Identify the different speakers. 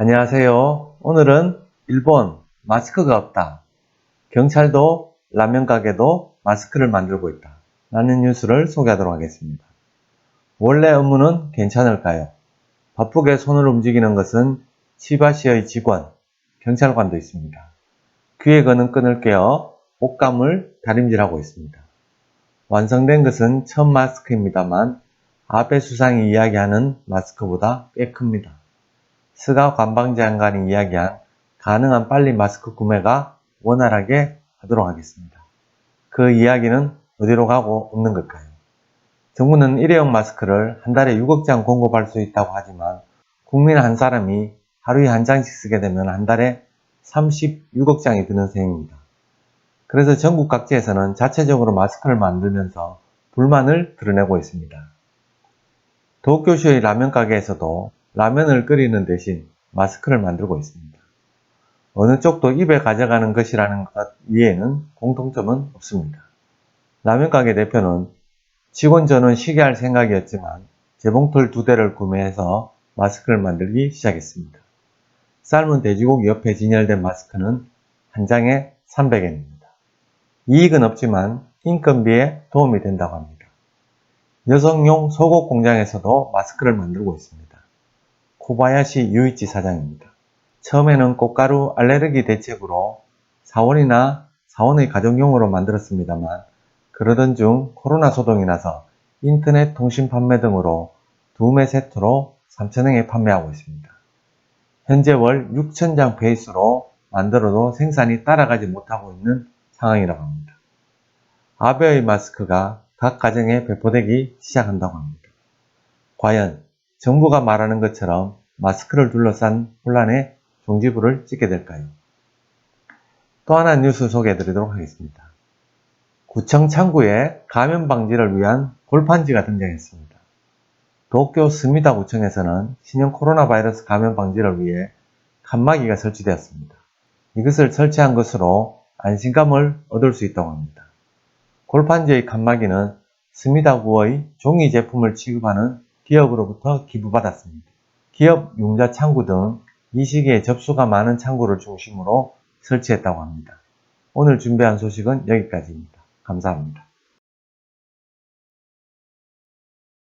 Speaker 1: 안녕하세요. 오늘은 일본 마스크가 없다. 경찰도 라면 가게도 마스크를 만들고 있다. 라는 뉴스를 소개하도록 하겠습니다. 원래 업무는 괜찮을까요? 바쁘게 손을 움직이는 것은 치바시의 직원, 경찰관도 있습니다. 귀에 거는 끈을 깨어 옷감을 다림질하고 있습니다. 완성된 것은 첫 마스크입니다만 아베 수상이 이야기하는 마스크보다 꽤 큽니다. 스가 관방장관이 이야기한 가능한 빨리 마스크 구매가 원활하게 하도록 하겠습니다. 그 이야기는 어디로 가고 없는 걸까요? 정부는 일회용 마스크를 한 달에 6억 장 공급할 수 있다고 하지만 국민 한 사람이 하루에 한 장씩 쓰게 되면 한 달에 36억 장이 드는 셈입니다. 그래서 전국 각지에서는 자체적으로 마스크를 만들면서 불만을 드러내고 있습니다. 도쿄시의 라면 가게에서도 라면을 끓이는 대신 마스크를 만들고 있습니다. 어느 쪽도 입에 가져가는 것이라는 것 이에는 공통점은 없습니다. 라면 가게 대표는 직원 전원 쉬게 할 생각이었지만 재봉틀 두 대를 구매해서 마스크를 만들기 시작했습니다. 삶은 돼지고기 옆에 진열된 마스크는 한 장에 300엔입니다. 이익은 없지만 인건비에 도움이 된다고 합니다. 여성용 속옷 공장에서도 마스크를 만들고 있습니다. 코바야시 유이치 사장입니다. 처음에는 꽃가루 알레르기 대책으로 사원이나 사원의 가정용으로 만들었습니다만 그러던 중 코로나 소동이 나서 인터넷 통신 판매 등으로 두 매 세트로 3,000원에 판매하고 있습니다. 현재 월 6,000장 페이스로 만들어도 생산이 따라가지 못하고 있는 상황이라고 합니다. 아베의 마스크가 각 가정에 배포되기 시작한다고 합니다. 과연 정부가 말하는 것처럼 마스크를 둘러싼 혼란에 종지부를 찍게 될까요? 또 하나 뉴스 소개해 드리도록 하겠습니다. 구청 창구에 감염 방지를 위한 골판지가 등장했습니다. 도쿄 스미다 구청에서는 신형 코로나 바이러스 감염 방지를 위해 칸막이가 설치되었습니다. 이것을 설치한 것으로 안심감을 얻을 수 있다고 합니다. 골판지의 칸막이는 스미다구의 종이 제품을 취급하는 기업으로부터 기부받았습니다. 기업 융자 창구 등 이 시기에 접수가 많은 창구를 중심으로 설치했다고 합니다. 오늘 준비한 소식은 여기까지입니다. 감사합니다.